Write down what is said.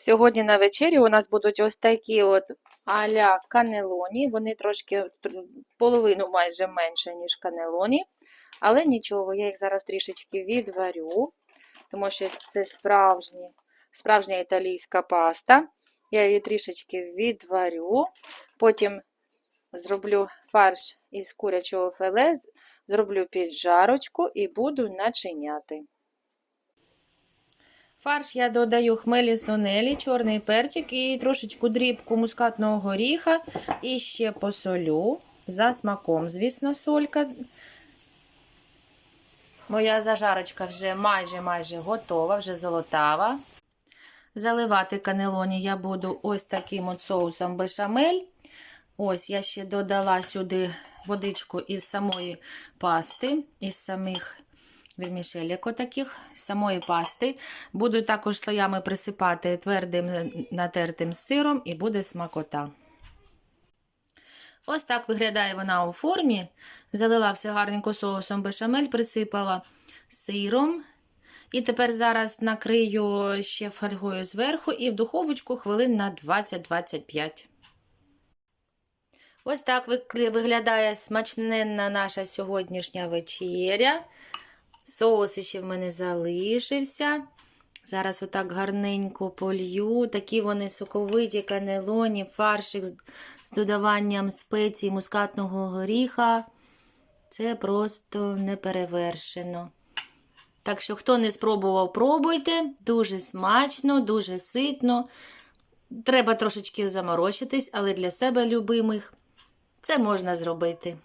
Сьогодні на вечері у нас будуть ось такі от а-ля канелоні. Вони трошки половину майже менше, ніж канелоні. Але нічого, я їх зараз трішечки відварю, тому що це справжні, справжня італійська паста. Я її трішечки відварю. Потім зроблю фарш із курячого філе, зроблю піджарочку і буду начиняти. Фарш я додаю хмелі сонелі, чорний перчик і трошечку дрібку мускатного горіха. І ще посолю за смаком, звісно, солька. Моя зажарочка вже майже-майже готова, вже золотава. Заливати канелоні я буду ось таким от соусом бешамель. Ось я ще додала сюди водичку із самої пасти, із самих вірмішелек отаких, самої пасти. Буду також слоями присипати твердим натертим сиром і буде смакота. Ось так виглядає вона у формі. Залила все гарненько соусом бешамель, присипала сиром. І тепер зараз накрию ще фольгою зверху і в духовочку хвилин на 20-25. Ось так виглядає смачненна наша сьогоднішня вечеря. Соус ще в мене залишився. Зараз отак гарненько полью. Такі вони соковиті, канелоні, фаршик з додаванням спецій мускатного горіха. Це просто неперевершено. Так що, хто не спробував, пробуйте. Дуже смачно, дуже ситно. Треба трошечки заморочитись, але для себе любимих це можна зробити.